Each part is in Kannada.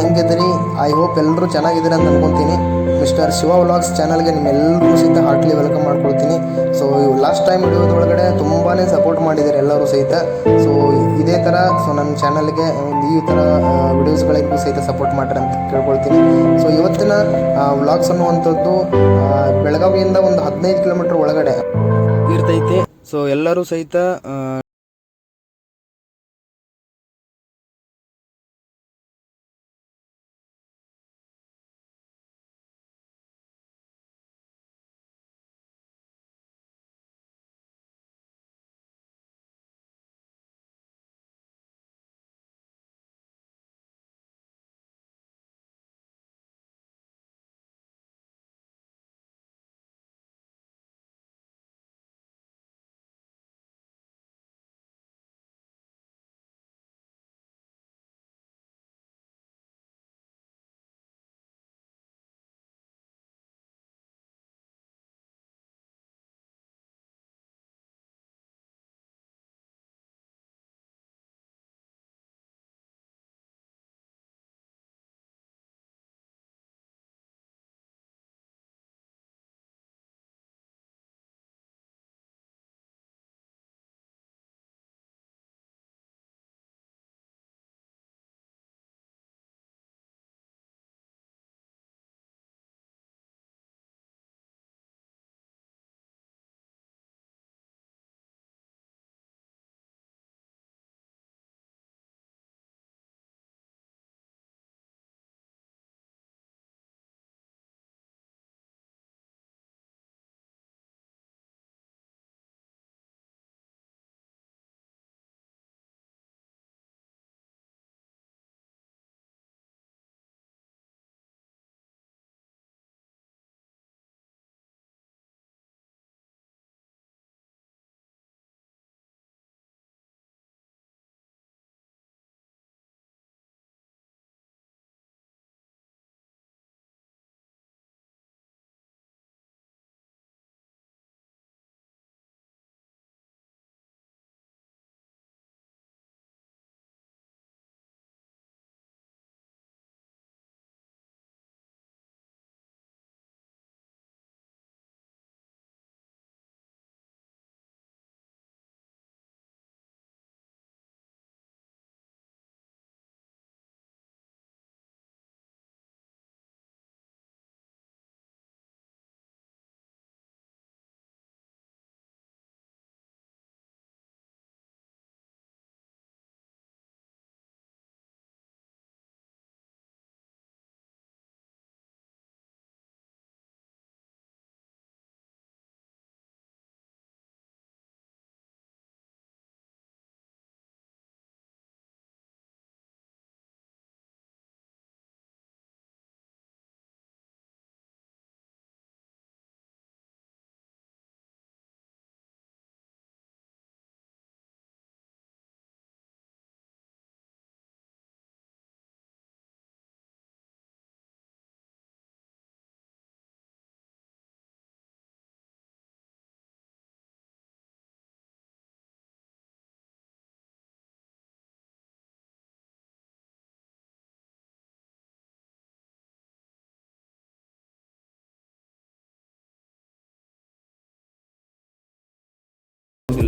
ಹೆಂಗಿದ್ರಿ ಐ ಹೋಪ್ ಎಲ್ಲರೂ ಚೆನ್ನಾಗಿದ್ದೀರಿ ಅಂತ ಅನ್ಕೊಂತೀನಿ. ಮಿಸ್ಟರ್ ಶಿವ ವ್ಲಾಗ್ಸ್ ಚಾನಲ್ಗೆ ನಿಮ್ಮೆಲ್ಲರೂ ಸಹಿತ ಹಾರ್ಟ್ಲಿ ವೆಲ್ಕಮ್ ಮಾಡ್ಕೊಳ್ತೀನಿ. ಸೊ ಲಾಸ್ಟ್ ಟೈಮ್ ವಿಡಿಯೋದೊಳಗಡೆ ತುಂಬಾ ಸಪೋರ್ಟ್ ಮಾಡಿದ್ದಾರೆ ಎಲ್ಲರೂ ಸಹಿತ. ಸೊ ಇದೇ ಥರ ಸೊ ನನ್ನ ಚಾನಲ್ಗೆ ಒಂದು ಈ ಥರ ವಿಡಿಯೋಸ್ಗಳಿಗೂ ಸಹಿತ ಸಪೋರ್ಟ್ ಮಾಡ್ರಿ ಅಂತ ಕೇಳ್ಕೊಳ್ತೀನಿ. ಸೊ ಇವತ್ತಿನ ವ್ಲಾಗ್ಸ್ ಅನ್ನುವಂಥದ್ದು ಬೆಳಗಾವಿಯಿಂದ ಒಂದು ಹದಿನೈದು ಕಿಲೋಮೀಟರ್ ಒಳಗಡೆ. ಇರ್ತೈತಿ. ಸೊ ಎಲ್ಲರೂ ಸಹಿತ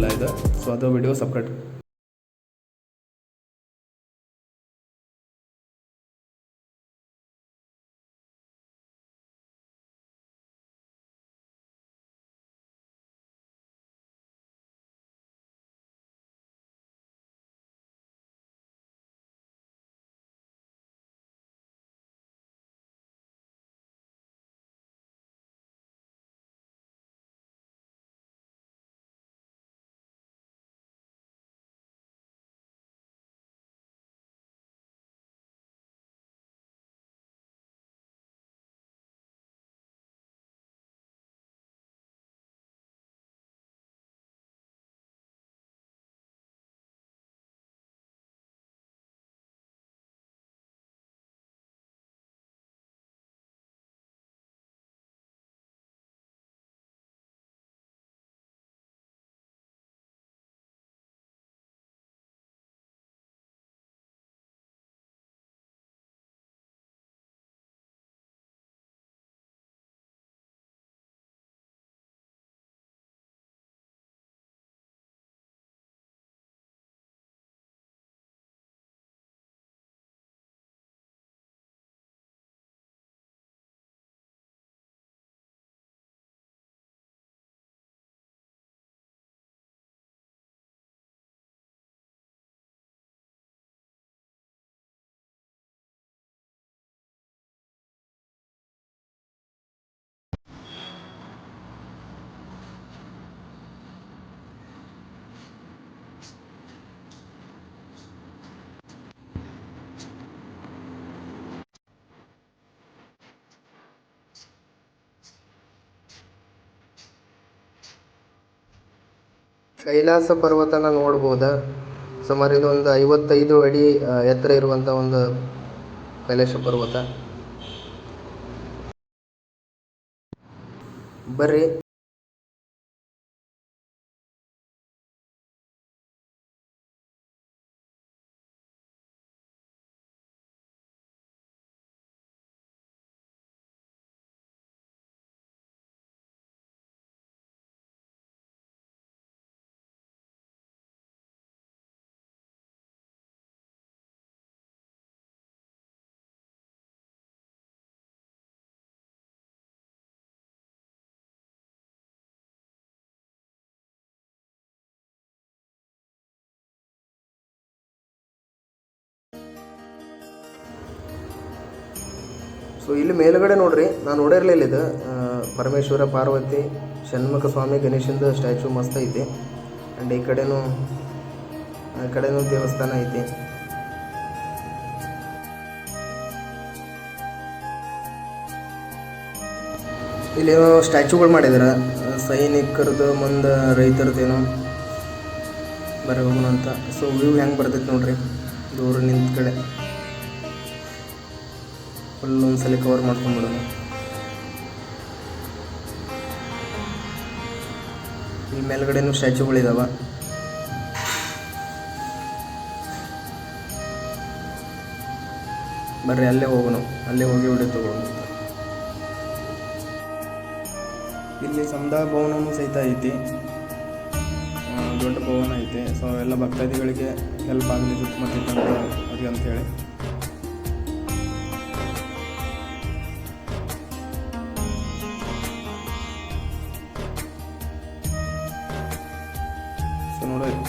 ಆ, ಇಲ್ಲ ಇದು ಸೊ ಅದು ವಿಡಿಯೋ ಸಪ್ರೇಟ್ ಕೈಲಾಸ ಪರ್ವತನ ನೋಡ್ಬೋದ? ಸುಮಾರು ಇದೊಂದು ಐವತ್ತೈದು ಅಡಿ ಎತ್ತರ ಇರುವಂಥ ಒಂದು ಕೈಲಾಸ ಪರ್ವತ. ಬರ್ರಿ. ಸೊ ಇಲ್ಲಿ ಮೇಲುಗಡೆ ನೋಡ್ರಿ, ನಾನು ನೋಡಿರಲಿಲ್ಲ ಇದು. ಪರಮೇಶ್ವರ, ಪಾರ್ವತಿ, ಷಣ್ಮುಖ ಸ್ವಾಮಿ, ಗಣೇಶಂದು ಸ್ಟ್ಯಾಚು ಮಸ್ತ್ ಐತಿ. ಆ್ಯಂಡ್ ಈ ಕಡೆನೂ, ಆ ಕಡೆನೂ ದೇವಸ್ಥಾನ ಐತಿ. ಇಲ್ಲಿ ಸ್ಟ್ಯಾಚುಗಳು ಮಾಡಿದಾರೆ. ಸೈನಿಕರದು ಮುಂದೆ ರೈತರದ್ದೇನೋ ಬರಬಹುದು ಅಂತ. ಸೊ ವ್ಯೂ ಹೆಂಗೆ ಬರ್ತೈತೆ ನೋಡ್ರಿ? ದೂರ ನಿಂತ ಕಡೆ ಫುಲ್ ಒಂದ್ಸಲ ಕವರ್ ಮಾಡ್ಕೊಂಡ್ಬಿಡೋಣ ಈ ಮೇಲ್ಗಡೆನೂ ಸ್ಟ್ಯಾಚುಗಳಿದಾವ ಬರ್ರಿ, ಅಲ್ಲೇ ಹೋಗೋಣ. ಅಲ್ಲೇ ಹೋಗಿ ವಿಡಿಯೋ ತಗೊಳ್ಳೋಣ ಇಲ್ಲಿ ಸಮುದಾಯ ಭವನವೂ ಸಹಿತ ಐತಿ. ದೊಡ್ಡ ಭವನ ಐತಿ. ಸೊ, ಎಲ್ಲ ಭಕ್ತಾದಿಗಳಿಗೆ ಹೆಲ್ಪ್ ಆಗಲಿ, ಸುತ್ತಮುತ್ತ ಅವ್ರಿಗೆ ಅಂತೇಳಿ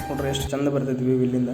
ನೋಡ್ರಿ ಎಷ್ಟು ಚಂದ ಬರ್ತೈತಿ ವ್ಯೂ ಇಲ್ಲಿಂದ.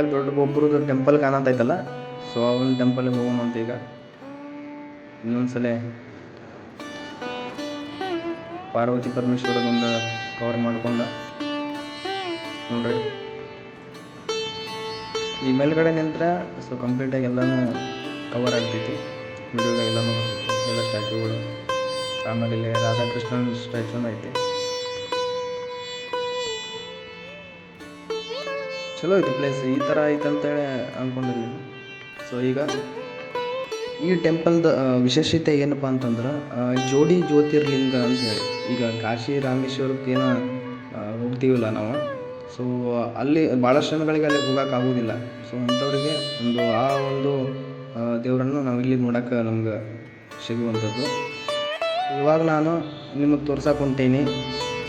ಕೆಳಗೆ ದೊಡ್ಡ ಒಬ್ಬರದ್ದು ಟೆಂಪಲ್ ಕಾಣತೈತಲ್ಲ ಸೊ ಅವನ ಟೆಂಪಲ್ಗೆ ಹೋಗೋಣ ಅಂತ ಈಗ. ಇನ್ನೊಂದ್ಸಲ ಪಾರ್ವತಿ ಪರಮೇಶ್ವರದಿಂದ ಕವರ್ ಮಾಡ್ಕೊಂಡ. ನೋಡ್ರಿ. ಈ ಮೇಲ್ಗಡೆ ನಿಂತ್ರ ಸೊ ಕಂಪ್ಲೀಟಾಗಿ ಎಲ್ಲನೂ ಕವರ್ ಆಗ್ತೈತಿ. ಎಲ್ಲನೂ ಎಲ್ಲ ಸ್ಟ್ಯಾಚ್ಯೂಗಳು ಆಮೇಲೆ ಇಲ್ಲಿ ರಾಧಾಕೃಷ್ಣನ್ ಸ್ಟ್ಯಾಚ್ಯೂನು ಐತಿ. ಚಲೋ ಐತಿ ಪ್ಲೇಸ್ ಈ ಥರ ಐತೆ ಅಂತೇಳಿ ಅಂದ್ಕೊಂಡಿರ್ಲಿಲ್ಲ ಸೊ ಈಗ ಈ ಟೆಂಪಲ್ದ ವಿಶೇಷತೆ ಏನಪ್ಪ ಅಂತಂದ್ರೆ ಜೋಡಿ ಜ್ಯೋತಿರ್ಲಿಂಗ ಅಂತ ಹೇಳಿ. ಈಗ ಕಾಶಿ ರಾಮೇಶ್ವರಕ್ಕೆ ಏನೋ ಹೋಗ್ತೀವಲ್ಲ ನಾವು. ಸೊ ಅಲ್ಲಿ ಭಾಳಷ್ಟು ಜನಗಳಿಗೆ ಅಲ್ಲಿ ಹೋಗೋಕ್ಕಾಗೋದಿಲ್ಲ ಸೊ ಅಂಥವ್ರಿಗೆ ಒಂದು, ಆ ಒಂದು ದೇವರನ್ನು ನಾವು ಇಲ್ಲಿ ನೋಡೋಕೆ ನಮ್ಗೆ ಸಿಗುವಂಥದ್ದು. ಇವಾಗ ನಾನು ನಿಮಗೆ ತೋರ್ಸಕ್ಕೆ ಹೊಂಟೀನಿ.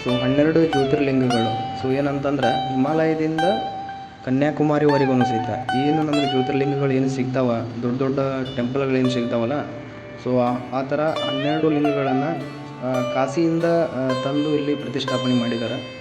ಸೊ ಹನ್ನೆರಡು ಜ್ಯೋತಿರ್ಲಿಂಗಗಳು. ಸೊ ಏನಂತಂದ್ರೆ ಹಿಮಾಲಯದಿಂದ ಕನ್ಯಾಕುಮಾರಿವರೆಗೂ ಸಹಿತ ಏನು ನಮಗೆ ಜ್ಯೋತಿರ್ಲಿಂಗಗಳು ಏನು ಸಿಗ್ತಾವ? ದೊಡ್ಡ ದೊಡ್ಡ ಟೆಂಪಲ್ಗಳೇನು ಸಿಗ್ತಾವಲ್ಲ? ಸೊ ಆ- ಆ ಥರ ಹನ್ನೆರಡು ಲಿಂಗಗಳನ್ನು ಕಾಶಿಯಿಂದ ತಂದು ಇಲ್ಲಿ ಪ್ರತಿಷ್ಠಾಪನೆ ಮಾಡಿದ್ದಾರೆ.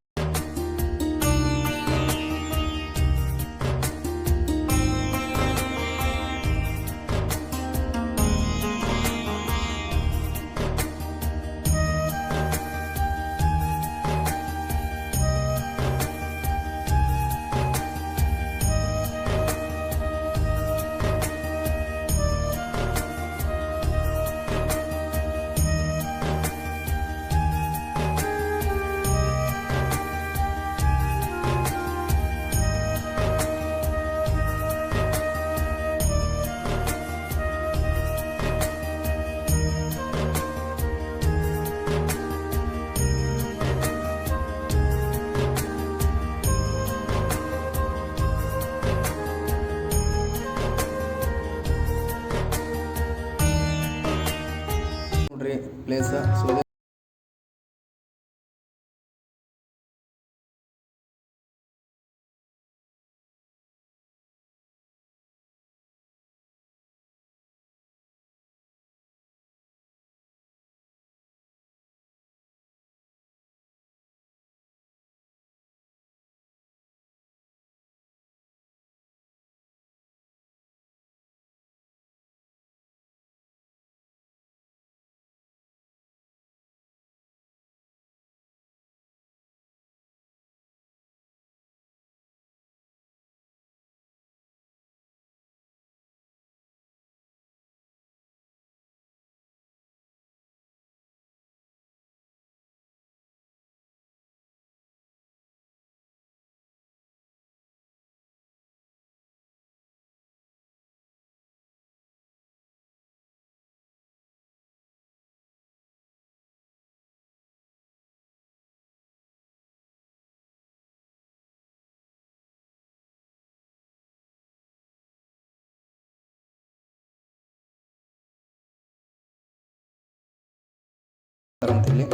ಅಂತೇಳಿ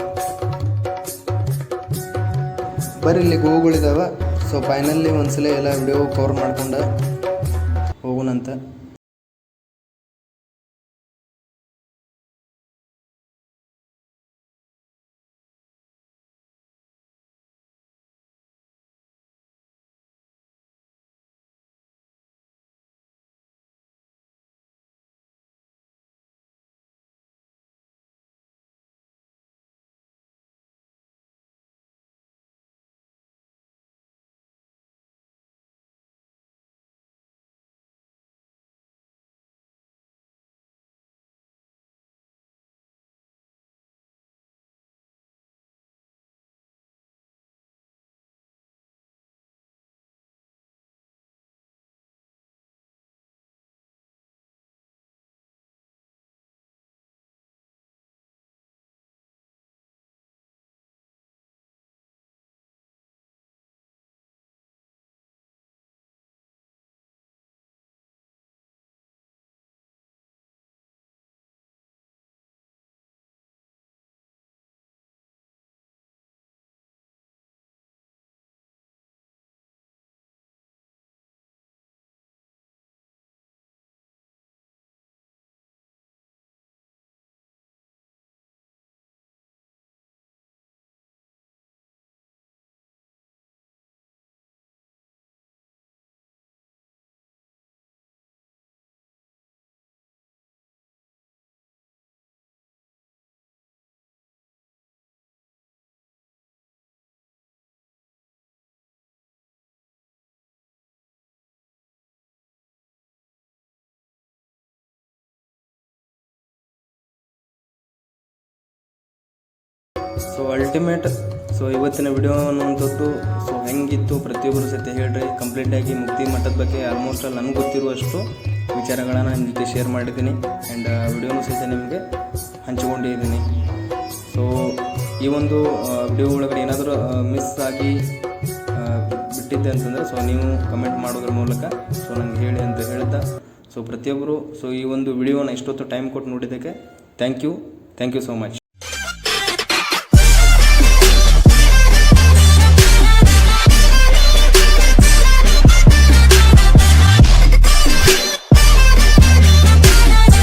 ಬರೀ ಇಲ್ಲಿ ಗೋವುಗಳಿದಾವೆ ಸೊ ಫೈನಲಿ ಒಂದ್ಸಲ ಎಲ್ಲ ವಿಡಿಯೋ ಕವರ್ ಮಾಡ್ಕೊಂಡು ಹೋಗೋಣಂತ ಸೊ ಅಲ್ಟಿಮೇಟ್ ಸೊ ಇವತ್ತಿನ ವಿಡಿಯೋ ಅನ್ನುವಂಥದ್ದು ಸೊ ಹೆಂಗಿತ್ತು ಪ್ರತಿಯೊಬ್ಬರು ಸಹಿತ ಹೇಳ್ರಿ. ಕಂಪ್ಲೀಟಾಗಿ ಮುಕ್ತಿ ಮಟ್ಟದ ಬಗ್ಗೆ ಆಲ್ಮೋಸ್ಟ್ ಅಲ್ಲಿ ನನಗೆ ಗೊತ್ತಿರುವಷ್ಟು ವಿಚಾರಗಳನ್ನು ನಿಮ್ಮ ಜೊತೆ ಶೇರ್ ಮಾಡಿದ್ದೀನಿ. ಆ್ಯಂಡ್ ವಿಡಿಯೋನು ಸಹಿತ ನಿಮಗೆ ಹಂಚಿಕೊಂಡಿದ್ದೀನಿ ಸೊ ಈ ಒಂದು ವಿಡಿಯೋ ಒಳಗಡೆ ಏನಾದರೂ ಮಿಸ್ ಆಗಿ ಬಿಟ್ಟಿದ್ದೆ ಅಂತಂದರೆ ಸೊ ನೀವು ಕಮೆಂಟ್ ಮಾಡೋದ್ರ ಮೂಲಕ ಸೊ ನನಗೆ ಹೇಳಿ ಅಂತ ಹೇಳ್ತಾ. ಸೊ ಪ್ರತಿಯೊಬ್ಬರು ಸೊ ಈ ಒಂದು ವಿಡಿಯೋನ ಇಷ್ಟೊತ್ತು ಟೈಮ್ ಕೊಟ್ಟು ನೋಡಿದ್ದಕ್ಕೆ thank you thank you so much